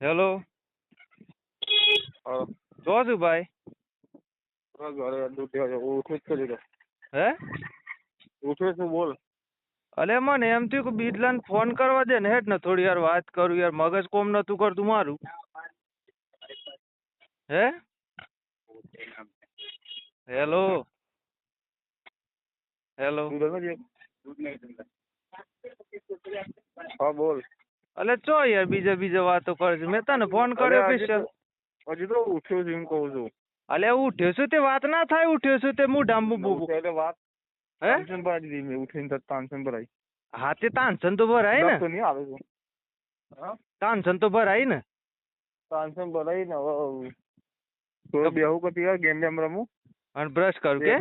Hello હા. છો છું ભાઈ? બસ ઘરે ઉઠ્યો છે. ઉઠું જ છું લીધો. હે? ઉઠ્યો છું બોલ. અલે મને એમ થયું કે બિરલાને ફોન કરવા દે ને હેઠ ને થોડી વાર વાત કરું યાર. મગજ કોમ નતું કરતું મારું. હે? હેલો હેલો હા બોલ. અલે ચો યાર બીજા બીજા વાતો કરે છે? મેં તને ફોન કર્યો સ્પેશિયલ હજી તો ઉઠ્યો છું એમ કહું છું. અલે ઉઠ્યો છું તે વાત ના થાય ઉઠ્યો છું તે હું ડાંબુ બુબુ એટલે વાત હે? ટેન્શન ભરાઈ દીધી મેં ઉઠીને તો ટેન્શન ભરાઈ. હા તે તાનસન તો ભરાય ને. તો નહીં આવે છું હા? તાનસન તો ભરાય ને. ટેન્શન ભરાઈ ને હવે થોડું બેહું કતી યાર ગેમ બેમ રમું. અને બ્રશ કરું કે?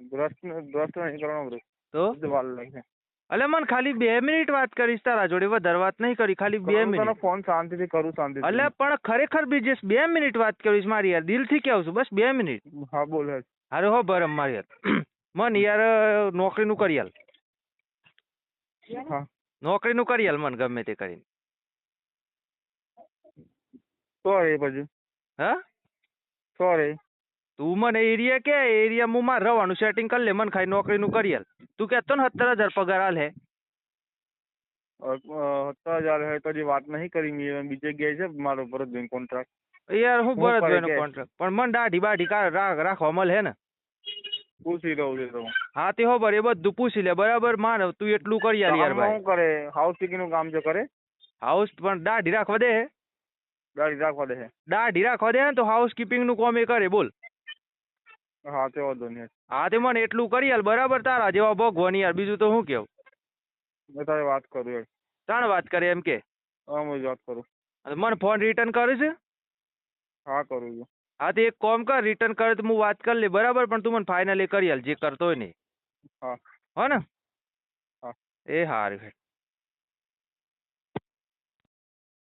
બ્રશ બ્રશ તો નહીં કરવાનો બ્રશ તો? વાલ લાગે અલે મને ખાલી બે મિનિટ વાત કરીશ તારા જોડે વધારે વાત નહીં કરી ખાલી બે મિનિટ. ફોન શાંતિથી કરું શાંતિથી. અલે પણ ખરેખર બીજેશ બે મિનિટ વાત કરીશ મારી યાર દિલથી કહું છું બસ બે મિનિટ. હા બોલ અરે હો બરમ મારી યાર. મન યાર નોકરીનું કરી હાલ હા. નોકરીનું કરી હાલ મન ગમે તે કરીને. સોરી પછી હા? સોરી. તું મને એરિયા કે એરિયા હું મારે રહેવાનું સેટિંગ કરી લે મને ખાલી નોકરીનું કરી હાલ તું કહેતો ને સત્તર હજાર પગાર હાલ હે સત્તર હજાર હે તો હજી વાત નહીં કરી મેં બીજે ગયા છે મારો ભરત કોન્ટ્રાક્ટ યાર હું ભરત કરે કોન્ટ્રાક્ટ પણ મને દાઢી બાઢી રાખવા મળે હે ને? પૂછી લઉં છું તો. હા તે હો બર એ બધું પૂછી લે. બરાબર માન તું એટલું કરી આલ યાર ભાઈ. શું કરે? હાઉસનું કામ છે કરે? હાઉસ પણ દાઢી રાખવા દે ગાડી રાખવા દે દાઢી રાખવા દે ને તો હાઉસનું કામ એ કરે બોલ. હા તે વાંધો નહીં. હા તે મને એટલું કરી હાલ બરાબર તારા જેવા ભગવાન યાર બીજું તો શું કેવું? મેં તારે વાત કરું યાર તાણ વાત કરે એમ કે? હા હું વાત કરું. મને ફોન રિટર્ન કરે છે? હા કરું છું. હા તે એક કોમ કર રિટર્ન કરે તો હું વાત કરી લે બરાબર? પણ તું મને ફાઇનલી કરી હાલ જે કરતો હોય ને હા. હો ને? હા. એ હારું